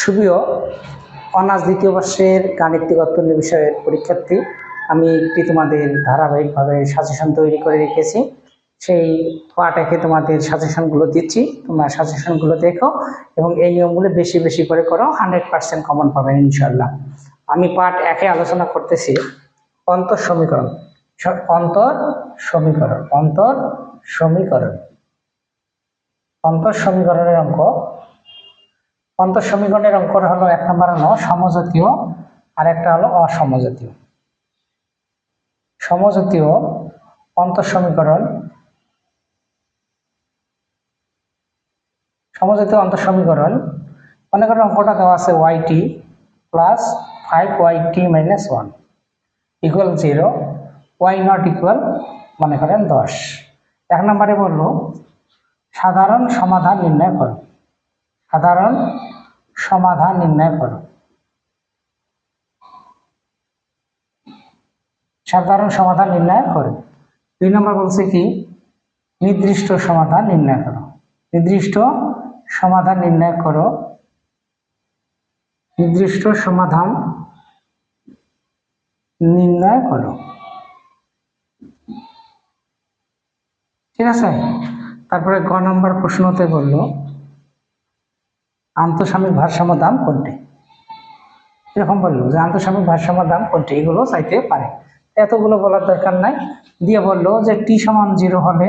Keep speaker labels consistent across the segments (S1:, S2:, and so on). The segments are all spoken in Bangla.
S1: সুপ্রিয় অনার্স দ্বিতীয় বর্ষের গাণিতিক অত্যন্ত বিষয়ের পরীক্ষার্থী, আমি একটি তোমাদের ধারাবাহিকভাবে সাজেশন তৈরি করে রেখেছি। সেই পার্টে তোমাদের সাজেশনগুলো দিচ্ছি। তোমরা সাজেশনগুলো দেখো এবং এই নিয়মগুলো বেশি বেশি করে করো হান্ড্রেড পার্সেন্ট কমন পাবেন ইনশাল্লাহ আমি পার্ট একে আলোচনা করতেছি, অন্তর সমীকরণ। অন্তর সমীকরণ অন্তর সমীকরণ। অন্তর সমীকরণের অঙ্ক অন্তর সমীকরণের অঙ্ক হলো এক নম্বর হলো সমজাতীয়, আর একটা হলো অসমজাতীয়। সমজাতীয় অন্তর সমীকরণ সমজাতীয় অন্তর সমীকরণ মনে করেন অঙ্কটা দেওয়া আছে Y T plus five Y T minus one equal zero Y not equal মনে করেন দশ। এক নম্বরে বলল, সাধারণ সমাধান নির্ণয় করো। সাধারণ সমাধান নির্ণয় করো। সাধারণ সমাধান নির্ণয় করো। দুই নম্বর বলছে কি? নির্দিষ্ট সমাধান নির্ণয় করো। নির্দিষ্ট সমাধান নির্ণয় করো। নির্দিষ্ট সমাধান নির্ণয় করো। ঠিক আছে? তারপরে গ নম্বর প্রশ্নতে বলল আন্তঃসামিক ভারসাম্য দাম কোনটি? এরকম বলল যে আন্তঃসামিক ভারসাম্য দাম কোনটি? এগুলো চাইতে পারে। এতগুলো বলার দরকার নাই। দিয়ে বলল যে টি সমান জিরো হলে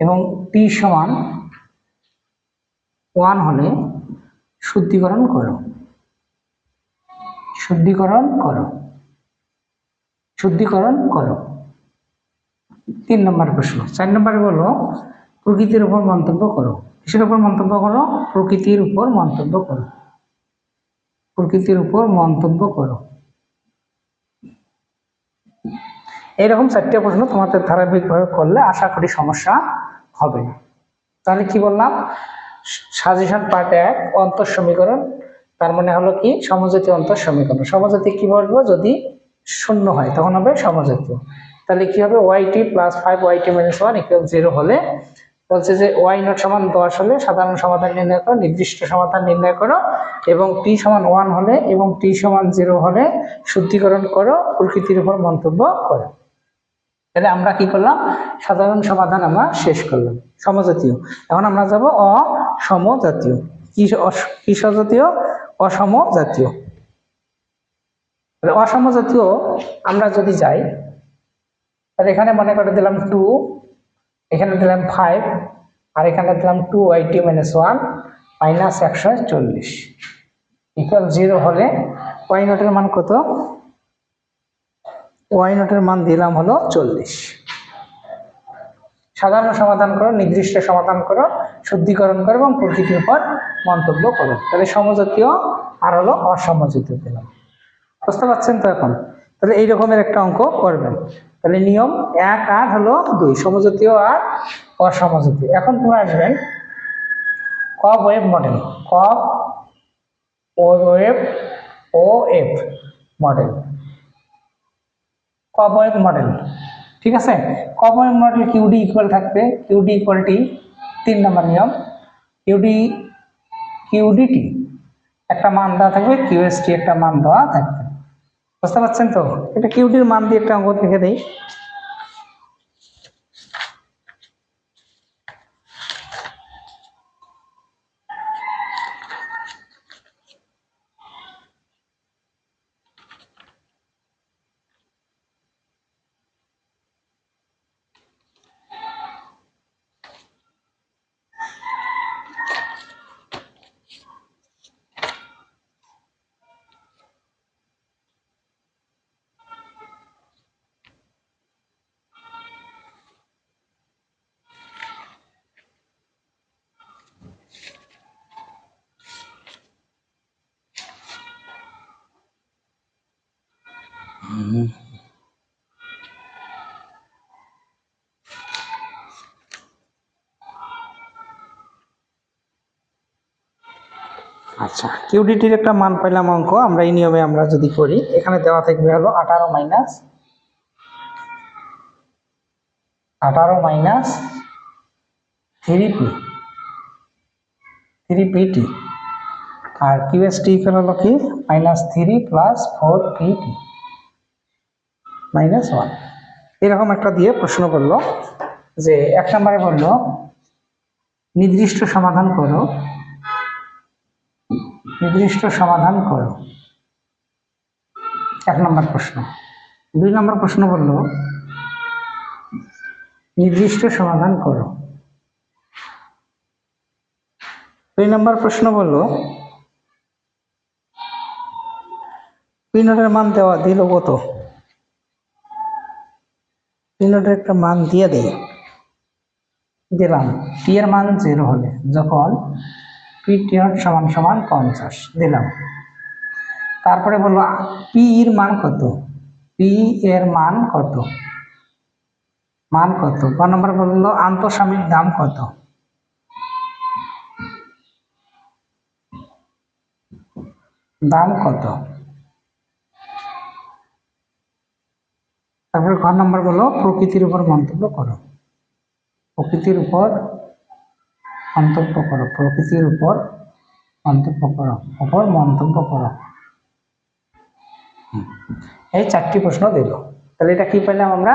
S1: এবং টি সমান ওয়ান হলে শুদ্ধিকরণ করো। শুদ্ধিকরণ করো। শুদ্ধিকরণ করো। তিন নম্বর প্রশ্ন। চার নম্বর বলো প্রকৃতির উপর মন্তব্য করো। কিসের উপর মন্তব্য করো? প্রকৃতির উপর মন্তব্য করো। প্রকৃতির উপর মন্তব্য করো। এইরকম চারটে প্রশ্ন তোমাদের ধারাবাহিকভাবে করলে আশা করি সমস্যা হবে তাহলে কি বললাম? সাজেশন পার্ট এক অন্তর সমীকরণ। তার মানে হলো কি? সমজাতীয় অন্তর সমীকরণ। সমজাতি কি বলব? যদি শূন্য হয়, তখন হবে সমজাতীয়। তাহলে কি হবে? Y T plus five Y T minus one equal zero হলে বলছে যে ওয়াই নট সমান দশ হলে সাধারণ সমাধান নির্ণয় করো, নির্দিষ্ট সমাধান নির্ণয় করো এবং টি সমান ওয়ান হলে এবং টি সমান জিরো হলে শুদ্ধিকরণ করো, প্রকৃতির উপর মন্তব্য করো। তাহলে আমরা কি করলাম? সাধারণ সমাধান আমরা শেষ করলাম। সমজাতীয়। এখন আমরা যাব অসমজাতীয় কি সজাতীয় অসমজাতীয়। তাহলে অসমজাতীয় আমরা যদি যাই, তাহলে এখানে মনে করে দিলাম টু এখানে দিলাম ফাইভ আর এখানে দিলাম two Y T minus one minus একশো চল্লিশ। ইকুয়াল জিরো হলে ওয়াই নোটের মান কত? ওয়াই নোটের মান দিলাম হলো চল্লিশ। সাধারণ সমাধান করো, নির্দিষ্ট সমাধান করো, শুদ্ধিকরণ করো এবং প্রকৃতির উপর মন্তব্য করো। তাহলে সমজাতীয় আর হলো অসমজাতীয় পেলাম। বুঝতে পারছেন তো এখন? তাহলে এই রকমের একটা অঙ্ক করবেন। তাহলে নিয়ম এক আর হলো দুই, সমজাতীয় আর অসমজাতীয়। এখন তুমি আসবেন কব ওয়েব মডেল কব ও web of model. Cobweb model, ঠিক আছে? Cobweb model QD equal থাকবে কিউডি ইকুয়ালটি তিন নম্বর নিয়ম কিউডি কিউডিটি একটা মান দেওয়া থাকবে কিউএসটি একটা মান দেওয়া থাকবে। বুঝতে পারছেন তো? এটা কিউটির মান দিয়ে একটা অঙ্ক দেখে দেই। আচ্ছা কিউডিটির একটা মান পাইলাম অঙ্ক, আমরা এই নিয়মে আমরা যদি করি, এখানে দেওয়া থাকবে হলো আঠারো মাইনাস আঠারো minus three P three P T আর কিউএস টি হলো কি? Minus three plus four P T minus one এরকম একটা দিয়ে প্রশ্ন করল যে এক নম্বরে বলল, নির্দিষ্ট সমাধান করো। নির্দিষ্ট সমাধান করো। এক নম্বর প্রশ্ন। দুই নম্বর প্রশ্ন বলল, নির্দিষ্ট সমাধান করো। দুই নম্বর প্রশ্ন বলল পিনটের মান দেওয়া দিল কত? পিনটের একটা মান দিয়ে দেয় দিলাম। পি এর মান জিরো হলে, যখন পি নট সমান সমান পঞ্চাশ। দিলাম। তারপরে বলল পি এর মান কত? পি এর মান কত? মান কত? ক নম্বর বলল আন্তঃসামিক দাম কত? দাম কত? ঘর নম্বর বলল প্রকৃতির উপর মন্তব্য করো। প্রকৃতির উপর মন্তব্য করো, প্রকৃতির উপর মন্তব্য করো, উপর মন্তব্য করো। এই চারটি প্রশ্ন দিল। তাহলে এটা কি পেলাম আমরা?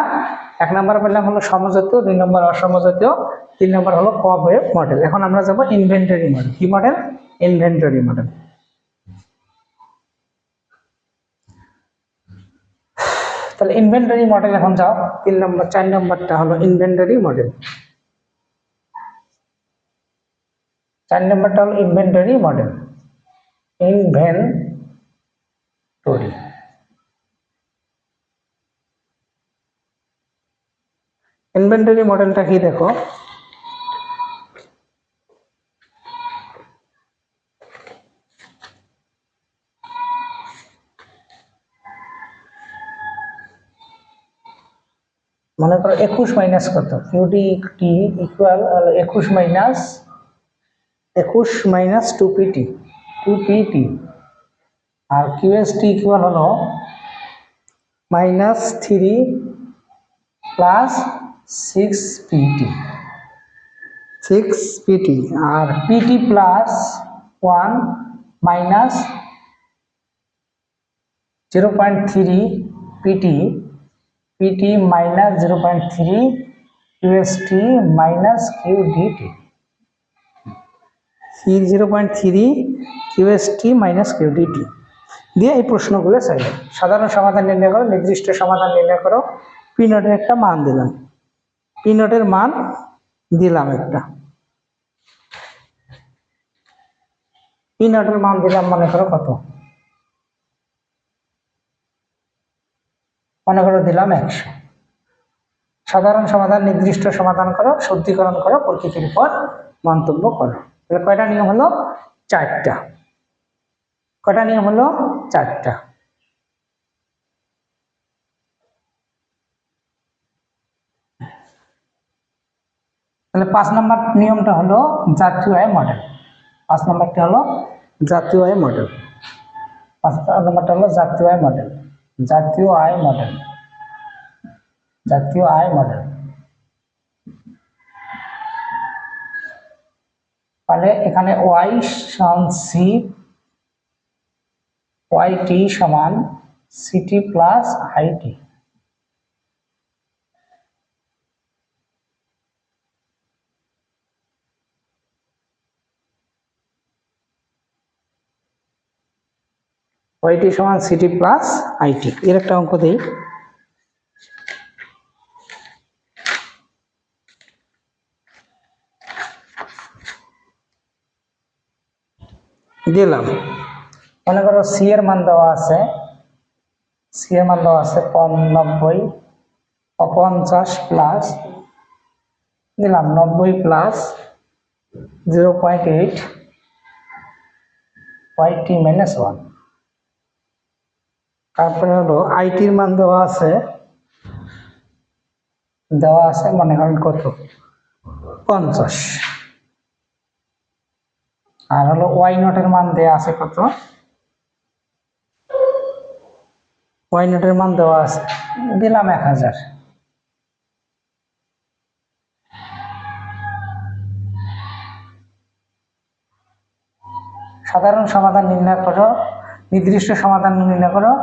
S1: এক নম্বর পেলাম হলো সমজাতীয়, দুই নম্বর অসমজাতীয়, তিন নম্বর হলো কব ওয়েব মডেল। এখন আমরা যাব ইনভেন্টরি মডেল কি মডেল ইনভেন্টরি মডেল তাহলে ইনভেন্টারি মডেল এখন যাও। তিন নম্বর চার নম্বরটা হলো ইনভেন্টারি মডেল চার নম্বরটা হলো ইনভেন্টারি মডেল ইনভেন্টরি ইনভেন্টারি মডেলটা কি দেখো? মনে করো একুশ মাইনাস কত? কিউডি টি ইকুয়াল একুশ মাইনাস একুশ minus two P T two P T আর কিউএস টি ইকুয়াল হলো minus three plus six P T six P T আর P T plus one minus zero point three P T P T minus zero point three Q S T minus Q D T C zero point three minus Q D T দিয়ে এই প্রশ্নগুলো চাই সাধারণ সমাধান নির্ণয় করো, নির্দিষ্ট সমাধান নির্ণয় করো। পি নোটের একটা মান দিলাম। পি নোটের মান দিলাম একটা। পি নোটের মান দিলাম মনে করো কত? মনে করো দিলাম একশো। সাধারণ সমাধান, নির্দিষ্ট সমাধান করো, শুদ্ধিকরণ করো, প্রকৃতির উপর মন্তব্য করো। তাহলে কয়টা নিয়ম হলো? চারটা। কয়টা নিয়ম হলো? চারটা। তাহলে পাঁচ নম্বর নিয়মটা হলো জাতীয় আয় মডেল। পাঁচ নম্বরটা হলো জাতীয় আয় মডেল। পাঁচ নম্বরটা হলো জাতীয় আয় মডেল। জাতীয় আয় মডেল জাতীয় আয় মডেল তাহলে এখানে ওয়াই সমান সি, ওয়াই টি সমান সিটি প্লাস আইটি ওয়াইটি সমান সিটি প্লাস আইটি এর একটা অঙ্ক দিই। দিলাম। মনে করো সি এর মান দেওয়া আছে। সি এর মান দেওয়া আছে নব্বই পঞ্চাশ প্লাস দিলাম নব্বই plus zero point eight Y T minus one তারপরে হলো আইটির মান দেওয়া আছে। দেওয়া আছে মনে করেন কত? পঞ্চাশ। আর হলো ওয়াই নটের মান দেওয়া আছে কত? ওয়াই নটের মান দেওয়া আছে। দিলাম এক হাজার। সাধারণ সমাধান নির্ণয় করো, নির্দিষ্ট সমাধান নির্ণয় করো।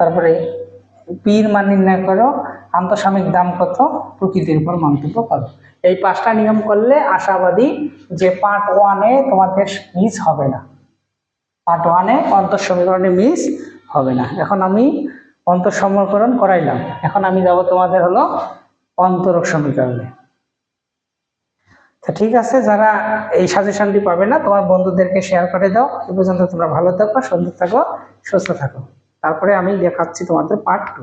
S1: তারপরে পির মান নির্ণয় করো আন্তঃসামিক দাম কত, প্রকৃতির উপর মন্তব্য করো। এই পাঁচটা নিয়ম করলে আশাবাদী যে পার্ট ওয়ানে তোমাদের মিস হবে না। পার্ট ওয়ানে অন্তর সমীকরণে মিস হবে না। এখন আমি অন্তর সমীকরণ করাইলাম। এখন আমি যাব তোমাদের হলো অন্তরক সমীকরণে। তো ঠিক আছে, যারা এই সাজেশনটি পাবে না, তোমার বন্ধুদেরকে শেয়ার করে দাও। এ পর্যন্ত তোমরা ভালো থাকো সুন্দর থাকো, সুস্থ থাকো। তারপরে আমি দেখাচ্ছি তোমাদের পার্ট টু